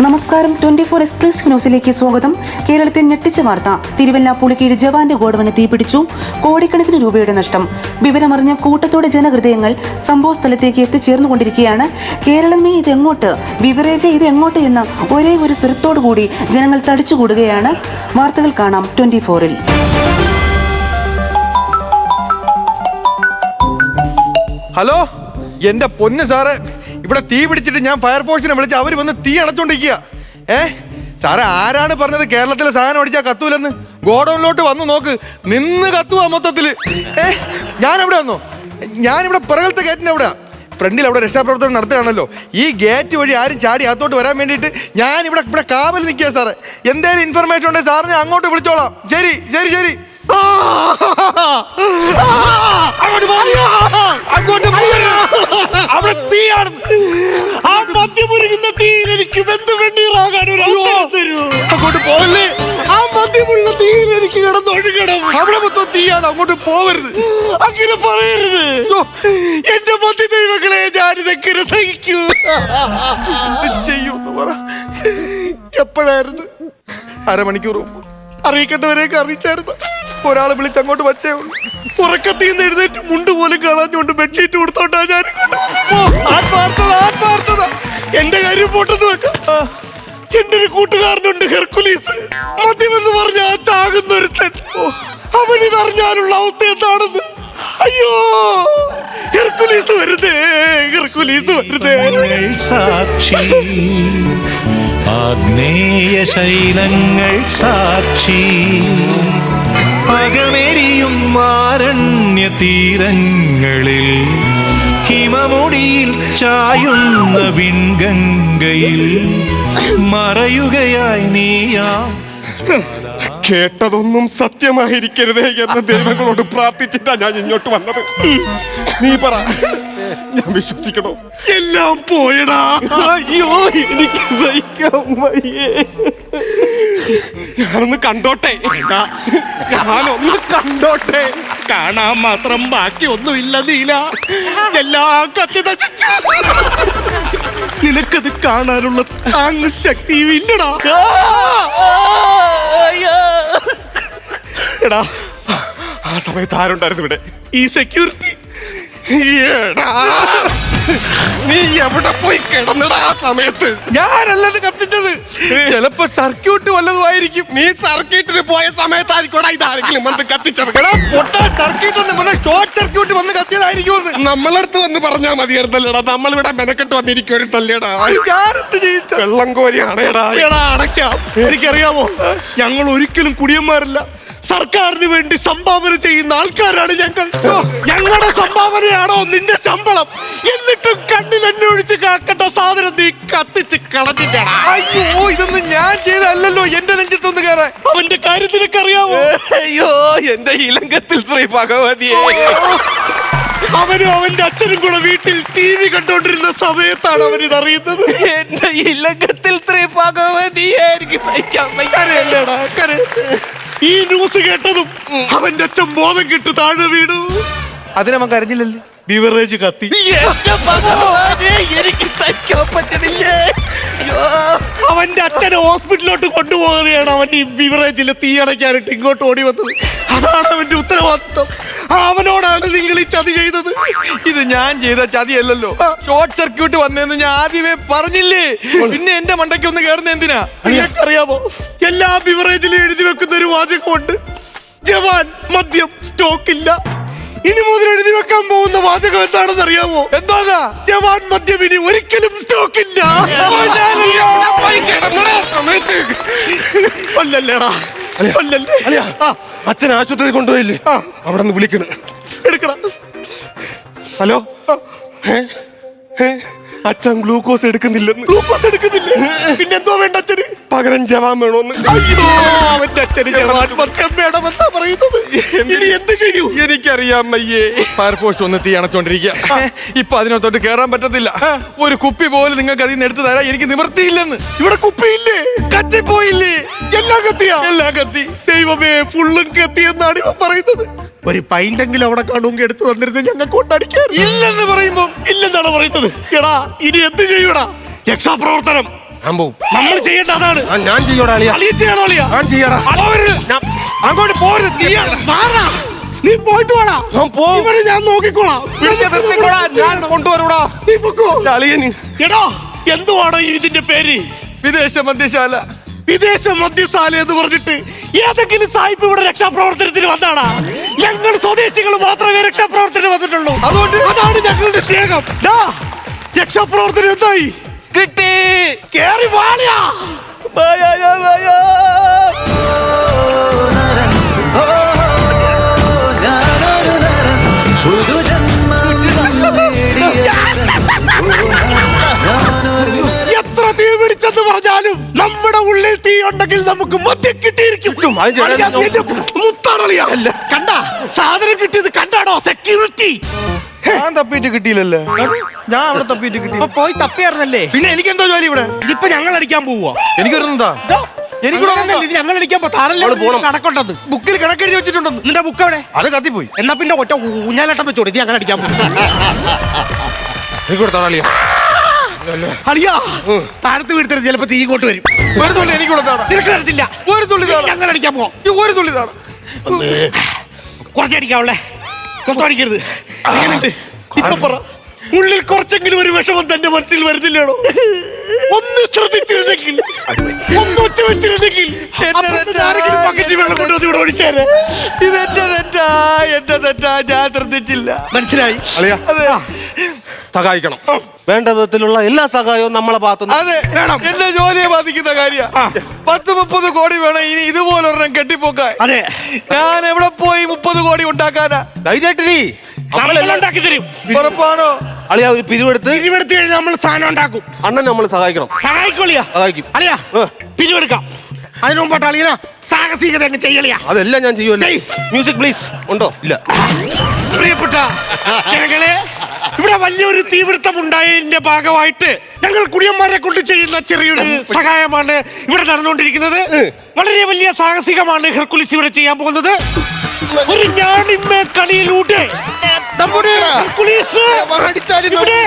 നമസ്കാരം. Twenty four exclusive ന്യൂസിലേക്ക് സ്വാഗതം. കേരളത്തെ ഞെട്ടിച്ച വാർത്ത. തിരുവല്ല പുളിക്കീഴ് ജവാന്റെ ഗോഡവന് തീപിടിച്ചു. കോടിക്കണക്കിന് രൂപയുടെ നഷ്ടം. വിവരമറിഞ്ഞ കൂട്ടത്തോടെ ജനഹൃദയങ്ങൾ സംഭവസ്ഥലത്തേക്ക് എത്തിച്ചേർന്നുകൊണ്ടിരിക്കുകയാണ്. കേരളമേ ഇതെങ്ങോട്ട്? വിവരേജ ഇതെങ്ങോട്ട് എന്ന് ഒരേ ഒരു സ്വരത്തോടു കൂടി ജനങ്ങൾ തടിച്ചുകൂടുകയാണ്. വാർത്തകൾ കാണാം ട്വന്റി ഫോറിൽ ഹലോ എന്റെ പൊന്ന് സാറ്. ഇവിടെ തീ പിടിച്ചിട്ട് ഞാൻ ഫയർഫോഴ്സിനെ വിളിച്ച് അവർ വന്ന് തീ അണച്ചോണ്ടിരിക്കുക ഏ? സാറേ ആരാണ് പറഞ്ഞത് കേരളത്തിലെ സാധനം അടിച്ചാൽ കത്തൂലെന്ന്? ഗോഡൗണിലോട്ട് വന്ന് നോക്ക്. നിന്ന് കത്തുവാ മൊത്തത്തിൽ. ഏ? ഞാൻ എവിടെ വന്നോ? ഞാനിവിടെ പിറകത്തെ ഗേറ്റിന് എവിടെ ഫ്രണ്ടിൽ അവിടെ രക്ഷാപ്രവർത്തനം നടത്തുകയാണല്ലോ. ഈ ഗേറ്റ് വഴി ആരും ചാടി അകത്തോട്ട് വരാൻ വേണ്ടിയിട്ട് ഞാൻ ഇവിടെ ഇവിടെ കാവൽ നിൽക്കുക സാറേ. എന്തേലും ഇൻഫർമേഷൻ ഉണ്ടെങ്കിൽ സാറിനെ അങ്ങോട്ട് വിളിച്ചോളാം. ശരി ശരി ശരി. അവിടെ അങ്ങോട്ട് പോകല്ലേ? ആ മദ്യമുള്ള തീയിൽ എനിക്ക് കിടന്നൊഴുകണം അവിടെ മൊത്തം തീയാണ് അങ്ങോട്ട് പോവരുത്. അങ്ങനെ പറയരുത്. എന്റെ മദ്യ ദൈവങ്ങളെ ഞാനിതൊക്കെ സഹിക്കൂ? എന്ത് ചെയ്യൂന്ന് പറ. എപ്പോഴായിരുന്നു? അരമണിക്കൂർ മുമ്പ്. അറിയിക്കേണ്ടവരെയൊക്കെ അറിയിച്ചായിരുന്നു. ഒരാളെ വിളിച്ച് അങ്ങോട്ട് വച്ചേ ഉള്ളൂ. ഉറക്കത്തിൽ നിന്ന് എഴുന്നേറ്റ് മുണ്ട് പോലും കാണാഞ്ഞുകൊണ്ട് ബെഡ്ഷീറ്റ് കൊടുത്തോണ്ടാ ഞാൻ. ആത്മാർത്ഥത ആത്മാർത്ഥത. എന്റെ കാര്യം പോട്ടെന്ന് വെക്കാം. എന്റെ ഒരു കൂട്ടുകാരനുണ്ട് ഹെർക്കുലീസ്. മദ്യമെന്ന് പറഞ്ഞ ആ ചാകുന്നൊരുത്തൻ. അവനിതറിഞ്ഞാലുള്ള അവസ്ഥ എന്താണെന്ന്? അയ്യോ! ഹെർക്കുലീസ് വരുതേ ഹെർക്കുലീസ് വരുതേ സാക്ഷി ആഗ്നേയ ശൈലങ്ങൾ സാക്ഷി. അകമെരിയും ആരണ്യ തീരങ്ങളിൽ ഹിമമുടിയിൽ ചായുന്ന വിൺഗംഗയിൽ മറയുകയായി നീയാ. കേട്ടതൊന്നും സത്യമായിരിക്കരുതേ എന്ന് ദൈവങ്ങളോട് പ്രാർത്ഥിച്ചിട്ടാ ഞാൻ ഇങ്ങോട്ട് വന്നത്. നീ പറ. ഞാൻ വിശ്വസിക്കണോ? എല്ലാം പോയടാ. അയ്യോ എനിക്ക് സഹിക്കാൻ ഞാനൊന്ന് കണ്ടോട്ടെ. ഞാനൊന്ന് കണ്ടോട്ടെ. കാണാൻ മാത്രം ബാക്കി ഒന്നുമില്ല നീല. എല്ലാം കത്തി നശിച്ചു. നിനക്കത് കാണാനുള്ള താങ്ങ് ശക്തിയും ഇല്ലടാ എടാ ആ സമയത്ത് ആരുണ്ടായിരുന്നു ഇവിടെ? ഈ സെക്യൂരിറ്റി എടാ. നീ എവിടെ പോയി കിടന്നടാ ആ സമയത്ത്? ഞാനല്ലത് കത്തിച്ചത്. ചിലപ്പോ സർക്യൂട്ട് വല്ലതുമായിരിക്കും നീ സർക്യൂട്ടിന് പോയ സമയത്തായിരിക്കും ഇതാരെങ്കിലും വന്ന് കത്തിച്ചത്. സർക്യൂട്ട് എന്ന് പറഞ്ഞ ഷോർട്ട് സർക്യൂട്ട് വന്ന് കത്തിയതായിരിക്കും നമ്മളടുത്ത് വന്ന് പറഞ്ഞാ മതിയായിരുന്നല്ലേടാ നമ്മളിവിടെ മെനക്കെട്ട് വന്നിരിക്കും ഞാനെന്ത് ചെയ്യിച്ച വെള്ളം കോരി അണയടാ എടാ അടയ്ക്കാം. എനിക്കറിയാമോ ഞങ്ങൾ ഒരിക്കലും കുടിയന്മാരല്ല. സർക്കാരിന് വേണ്ടി സംഭാവന ചെയ്യുന്ന ആൾക്കാരാണ് ഞങ്ങൾ. ഞങ്ങളുടെ നിന്റെ ശമ്പളം. എന്നിട്ടും കണ്ണിൽ എന്നെ ഒഴിച്ച് കാക്കട്ട സാധനം നീ കത്തിച്ച് കളഞ്ഞിട്ടാണ് അയ്യോ ഇതൊന്നും ഞാൻ ചെയ്തല്ലോ എന്റെ നെഞ്ചത്തൊന്ന് കയറാൻ. അവന്റെ കാര്യം നിനക്കറിയാമോ അയ്യോ എന്റെ ഇലങ്കത്തിൽ ശ്രീ ഭഗവതിയെ. അവനും അവന്റെ അച്ഛനും കൂടെ വീട്ടിൽ ടി വി കണ്ടോണ്ടിരുന്ന സമയത്താണ് അവൻ ഇത് അറിയുന്നത്. എന്റെ ഇലങ്കത്തിൽ ശ്രീ ഭഗവതിയെ എനിക്ക് സഹിക്കാൻ. കരയല്ലേടാ കര ഈ ന്യൂസ് കേട്ടതും അവന്റെ അച്ഛൻ ബോധം കിട്ടു താഴെ വീണു. അതിനവൻ കരഞ്ഞില്ലല്ലേ? ബിവറേജ് കത്തി. എനിക്ക് തയ്ക്കാൻ പറ്റണില്ലേ. അവന്റെ അച്ഛനെ ഹോസ്പിറ്റലിലോട്ട് കൊണ്ടുപോകുകയാണ് അവൻ ഈ ബിവറേജിൽ തീയടയ്ക്കാനായിട്ട് ഇങ്ങോട്ട് ഓടി വന്നത്. അതാണ് അവന്റെ ഉത്തരവാദിത്വം. അവനോടാണ് നിങ്ങൾ ഈ ചതി ചെയ്തത്. ഇത് ഞാൻ ചെയ്ത ചതിയല്ലല്ലോ. ഷോർട്ട് സർക്യൂട്ട് വന്നെന്ന് ഞാൻ ആദ്യമേ പറഞ്ഞില്ലേ? പിന്നെ എന്റെ മണ്ടയ്ക്ക് ഒന്ന് കയറുന്ന എന്തിനാ നിനക്കറിയാമോ എല്ലാ ബിവറേജിലും എഴുതി വെക്കുന്ന ഒരു വാചകമുണ്ട്. ജവാൻ മദ്യം സ്റ്റോക്ക് ഇല്ല ഇനി മുതൽ എഴുതി വെക്കാൻ പോകുന്ന വാചകം എന്താണെന്ന് അറിയാമോ? എന്താ ജവാൻ മദ്യം ഇനി ഒരിക്കലും സ്റ്റോക്ക് ഇല്ല. കൊല്ലല്ലേടാ കൊല്ലല്ലേ ആ, അച്ഛൻ ആശുപത്രി കൊണ്ടുപോയില്ലേ? അവിടെ നിന്ന് വിളിക്കണ്. എടുക്കടാ. ഹലോ? ഏ? ഏ? അച്ഛൻ ഗ്ലൂക്കോസ് എടുക്കുന്നില്ലെന്ന്. ഗ്ലൂക്കോസ് എടുക്കുന്നില്ല. പിന്നെ എന്തോ വേണ്ട അച്ഛന്? പകരം ജവാൻ വേണോന്ന്. അയ്യോ അവന്റെ അച്ഛന് ജവാൻ മദ്യം വേണമെന്നാ പറയുന്നത്. ഇനി എന്ത് ചെയ്യൂ? എനിക്കറിയാം അയ്യേ ഫയർഫോഴ്സ് ഒന്ന് തീ അണച്ചോണ്ടിരിക്കുക ഇപ്പൊ അതിനകത്തോട്ട് കേറാൻ പറ്റത്തില്ല. ഒരു കുപ്പി പോലും നിങ്ങൾക്ക് അതിൽ നിന്ന് എടുത്തു തരാൻ എനിക്ക് നിവൃത്തിയില്ലെന്ന്. ഇവിടെ കുപ്പിയില്ലേ? കത്തിപ്പോയില്ലേ? എല്ലാം കത്തിയാ? എല്ലാം കത്തി. ദൈവമേ ഫുള്ളും കത്തി എന്നാണ് ഇവ പറയുന്നത്. ഒരു പൈന്റെങ്കിലും അവിടെ കാണുമെങ്കിൽ എടുത്തു തന്നിരുന്നു ഞങ്ങൾക്ക് കൊണ്ടടിക്കാൻ ഇല്ലെന്ന് പറയുമ്പോ ഇല്ലെന്നാണ് പറയുന്നത്. എടാ ഇനി എന്ത് ചെയ്യൂടാ രക്ഷാപ്രവർത്തനം. നമ്മൾ ചെയ്യേണ്ട അതാണ്. ഞാൻ ചെയ്യടാ ഞാൻ ചെയ്യടാ. അങ്ങോട്ട് പോരുത്. നീയാണ് മാറാ നീ പോയിട്ട് വാടാ. ഇവരെ ഞാൻ നോക്കിക്കോളാം. ഞാൻ കൊണ്ടുവരൂടാ. നീ പൊക്കോ. എടോ എന്തുവാണോ ഇതിന്റെ പേര്? വിദേശ മദ്യശാല. വിദേശ മദ്യശാല എന്ന് പറഞ്ഞിട്ട് ഏതെങ്കിലും സായിപ്പ് ഇവിടെ രക്ഷാപ്രവർത്തനത്തിന് വന്നാടാ? ഞങ്ങൾ സ്വദേശികൾ മാത്രമേ രക്ഷാപ്രവർത്തനം വന്നിട്ടുള്ളൂ. അതുകൊണ്ട്? അതാണ് ഞങ്ങളുടെ സ്നേഹം. രക്ഷാപ്രവർത്തനം എന്തായി? കിട്ടി. കേറി വാളിയാ. തീ ഉണ്ടെങ്കിൽ നമുക്ക് മദ്യം കിട്ടിയിരിക്കും. അത് ചേട്ടാ, അളിയാ, നിന്റെ മുത്താണളിയാ കണ്ട സാധനം കിട്ടിയത് കണ്ടാണോ സെക്യൂരിറ്റി ഞാൻ തപ്പിയിട്ട് കിട്ടിയില്ലല്ലേ? ഞാൻ അവിടെ തപ്പിയിട്ട് കിട്ടി. പോയി തപ്പിയായിരുന്നല്ലേ? പിന്നെ എനിക്ക് എന്തോ ജോലി ഇവിടെ? ഇതിപ്പോ ഞങ്ങൾ അടിക്കാൻ പോവാ എനിക്കൊരുന്നതാ എനിക്കൂടെ വന്നതാ. ഇത് ഞങ്ങൾ. കണക്കുണ്ടത് ബുക്കിൽ കണക്കെഴുതി വെച്ചിട്ടുണ്ടെന്ന്. നിന്റെ ബുക്ക് എവിടെ? അത് കത്തിപ്പോയി. എന്നാ പിന്നെ ഒറ്റ ഊഞ്ഞാലട്ടം വെച്ചോടി ഇത് ഞങ്ങൾ അടിക്കാൻ പോകും എനിക്ക് അളിയ താഴത്ത് വീഴ്ത്തരുത് ചിലപ്പോ തീ ഇങ്ങോട്ട് വരും. ഒരു തുള്ളി എനിക്ക് കൊടുത്താടാ നിനക്ക് തരത്തില്ല. ഒരു തുള്ളി താടാ ഞങ്ങൾ അടിക്കാൻ പോവാം. ഈ ഒരു തുള്ളി താടാ കുറച്ചടിക്കാവുള്ളേ മൊത്തം അടിക്കരുത്. എങ്ങനെയുണ്ട്? ഇപ്പൊ പറ. ഉള്ളിൽ കുറച്ചെങ്കിലും ഒരു വിഷമം തന്റെ മനസ്സിൽ വരുന്നില്ലേടോ ഒന്ന് ശ്രദ്ധിച്ചിരുന്നെങ്കിൽ ഒന്ന് ഒറ്റ വെച്ചിരുന്നെങ്കിൽ ഇതെന്റെ തെറ്റാ എന്റെ തെറ്റാ. ഞാൻ ശ്രദ്ധിച്ചില്ല. മനസ്സിലായി? അതെ. സഹായിക്കണം. വേണ്ട വിധത്തിലുള്ള എല്ലാ സഹായവും നമ്മളെ ഭാഗത്തുനിന്ന് അതെ. വേണം. എന്റെ ജോലിയെ ബാധിക്കുന്ന കാര്യ. പത്ത് മുപ്പത് കോടി വേണം ഇനി ഇതുപോലെ ഒരെണ്ണം കെട്ടിപ്പോക്കാൻ. അതെ. ഞാൻ എവിടെ പോയി മുപ്പത് കോടി ഉണ്ടാക്കാനാ? അളിയാ നമ്മൾ ഉണ്ടാക്കി തരും. ഉറപ്പാണോ? അളിയ ഒരു പിരിവെടുത്ത്. പിരിവെടുത്ത് കഴിഞ്ഞാൽ നമ്മൾ സാധനം ഉണ്ടാക്കും. അണ്ണൻ നമ്മൾ സഹായിക്കണം. സഹായിക്കോളിയാ സഹായിക്കും. അളിയാ. പിരിവെടുക്കാം. അതിനു മുമ്പോട്ട് അളിയന സാഹസികത അങ്ങ് ചെയ്യളിയാ അതെല്ലാം ഞാൻ ചെയ്യുമല്ലോ? മ്യൂസിക് പ്ലീസ് ഉണ്ടോ? ഇല്ല. പ്രിയപ്പെട്ട ജനങ്ങളെ ഇവിടെ വലിയൊരു തീപിടുത്തം ഉണ്ടായതിന്റെ ഭാഗമായിട്ട് ഞങ്ങൾ കുടിയന്മാരെ കൊണ്ട് ചെയ്യുന്ന ചെറിയൊരു സഹായമാണ് ഇവിടെ നടന്നുകൊണ്ടിരിക്കുന്നത്. വളരെ വലിയ സാഹസികമാണ് ഹെർക്കുലിസ് ഇവിടെ ചെയ്യാൻ പോകുന്നത്. ഒരു ഞാണിമ്മ കളിയിലൂടെ നമ്മുടെ ഹെർക്കുലീസ് ഇവിടെ.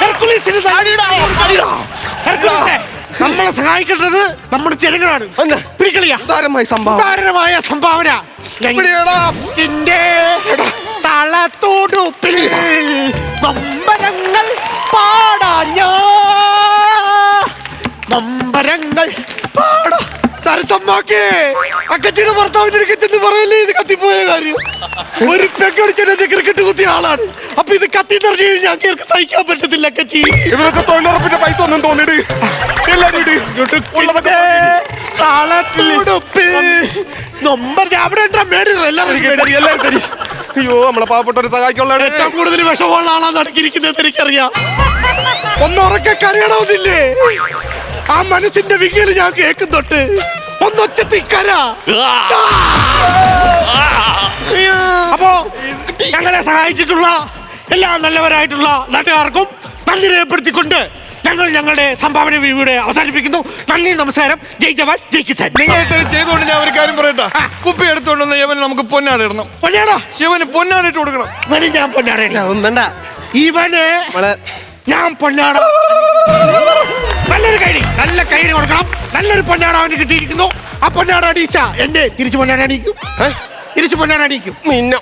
ഹെർക്കുലീസിന് ഹെർക്കുലീസേ, നമ്മളെ സഹായിക്കേണ്ടത് നമ്മുടെ ജനങ്ങളാണ്. സംഭാവനമായ പിടിക്കളിയാ. ഉദാരമായി ഉദാരമായ സംഭാവന. പിടിയെടാ. എന്റെ തളത്തോടുപ്പിൽ നമ്പരങ്ങൾ പാടാ നമ്പരങ്ങൾ അക്കച്ചിയുടെ ഭർത്താവിന്റെ അടുക്കൽ ചെന്ന് പറയല്ലേ ഇത് കത്തിപ്പോയ കാര്യം? ഒരു പെക്കടിച്ചൻ എന്റെ ക്രിക്കറ്റ് കുത്തിയ ആളാണ്. അപ്പൊ ഇത് കത്തി നിറഞ്ഞു കഴിഞ്ഞാൽ അങ്ങേർക്ക് സഹിക്കാൻ പറ്റത്തില്ല അക്കച്ചി. ഇവരൊക്കെ തൊഴിലുറപ്പിന്റെ പൈസ ഒന്നും തോന്നിട്ട്. അയ്യോ നമ്മളെ പാവപ്പെട്ടവരെ ഏറ്റവും കൂടുതൽ വിഷമുള്ള ആളാണ് നടക്കിയിരിക്കുന്നത് എനിക്കറിയാം. ഒന്നുറക്കെ കരയണമെന്നില്ലേ? ആ മനസ്സിന്റെ വിങ്ങിൽ ഞാൻ കേൾക്കുന്നുണ്ട് ഒന്നൊച്ചത്തി കര അപ്പോ ഞങ്ങളെ സഹായിച്ചിട്ടുള്ള എല്ലാ നല്ലവരായിട്ടുള്ള നാട്ടുകാർക്കും നന്ദി രേഖപ്പെടുത്തിക്കൊണ്ട് ഞങ്ങൾ ഞങ്ങളുടെ സംഭാവന വിവിടെ അവസാനിപ്പിക്കുന്നു. നന്ദി നമസ്കാരം. ജയ് ജവാൻ ജയ് കിസാൻ. നിങ്ങൾ ഇത്രയും ചെയ്തുകൊണ്ട് ഞാൻ ഒരു കാര്യം പറയട്ടെ. കുപ്പി എടുത്തുകൊണ്ട് യവന് നമുക്ക് പൊന്നാടിടണം പൊന്നാടോ? യവന് പൊന്നാടിട്ട് കൊടുക്കണം. ഇവന് ഞാൻ പൊന്നാട ഒന്നും വേണ്ട. ഇവന് നമ്മളെ ഞാൻ പൊന്നാട. നല്ലൊരു കൈഡി നല്ല കൈഡി കൊടുക്കണം. നല്ലൊരു പൊന്നാട അവന് കിട്ടിയിരിക്കുന്നു. ആ പൊന്നാട അടിച്ച എന്റെ തിരിച്ചു പൊന്നാട അടിക്കും. തിരിച്ചു പൊന്നാട അടിക്കും. മിന്ന.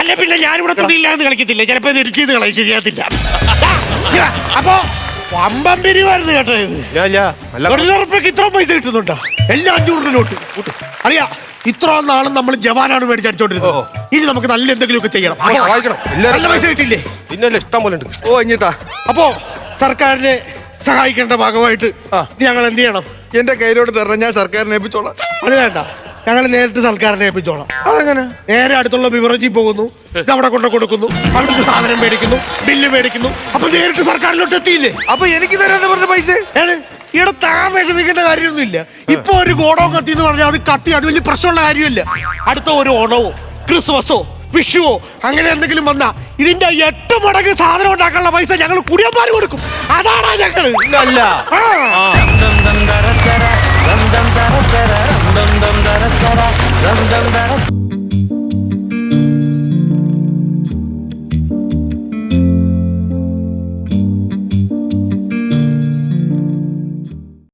അല്ല പിന്നെ ഞാനിവിടെ തുണിയില്ലാന്ന് കളിക്കത്തില്ല? ചിലപ്പോ ഇത് ഇടിച്ചത് കളയും. ശരിയാത്തില്ല അപ്പൊ വമ്പം പിരിവായിരുന്നു കേട്ടോ ഇത്. തൊഴിലുറപ്പിലേക്ക് ഇത്ര പൈസ കിട്ടുന്നുണ്ടോ? എല്ലാ അഞ്ഞൂറിന്റെ നോട്ട്. അറിയാ ഇത്ര നാളും നമ്മൾ ജവാനാണ് മേടിച്ചടിച്ചോണ്ടിരുന്നത് ഇനി നമുക്ക് നല്ല എന്തെങ്കിലുമൊക്കെ ചെയ്യണം. അപ്പൊ സഹായിക്കണം. എല്ലാവരും നല്ല പൈസ കിട്ടില്ലേ ഇഷ്ടം പോലെ ഉണ്ട്. ഓ അപ്പോ സർക്കാരിനെ സഹായിക്കേണ്ട ഭാഗമായിട്ട് ഞങ്ങൾ എന്ത് ചെയ്യണം? എന്റെ കയ്യിലോട്ട് തരണം ഞാൻ സർക്കാരിനെ ഏൽപ്പിച്ചോളാം. അത് വേണ്ട. ഞങ്ങൾ നേരിട്ട് സർക്കാരിനെ ഏൽപ്പിച്ചോളാം. അതങ്ങനെ? നേരെ അടുത്തുള്ള ബിവറേജിൽ പോകുന്നു. ഇത് അവിടെ കൊണ്ട് കൊടുക്കുന്നു. അവിടുത്തെ സാധനം മേടിക്കുന്നു ബില്ല് മേടിക്കുന്നു. അപ്പൊ നേരിട്ട് സർക്കാരിലോട്ട് എത്തിയില്ലേ? അപ്പൊ എനിക്ക് തരാന്ന് പറഞ്ഞ പൈസ? ഏത്? ഇവിടെ താൻ വിഷമിക്കേണ്ട കാര്യമൊന്നുമില്ല. ഇപ്പൊ ഒരു ഗോഡോ കത്തി എന്ന് പറഞ്ഞാൽ അത് കത്തി അത് വലിയ പ്രശ്നമുള്ള കാര്യമില്ല. അടുത്ത ഒരു ഓണവോ ക്രിസ്മസോ വിഷുവോ അങ്ങനെ എന്തെങ്കിലും വന്നാ ഇതിന്റെ എട്ട് മടങ്ങ് സാധനം ഉണ്ടാക്കാനുള്ള പൈസ ഞങ്ങൾ കുടിയന്മാർ കൊടുക്കും അതാണ് ഞങ്ങൾ ആ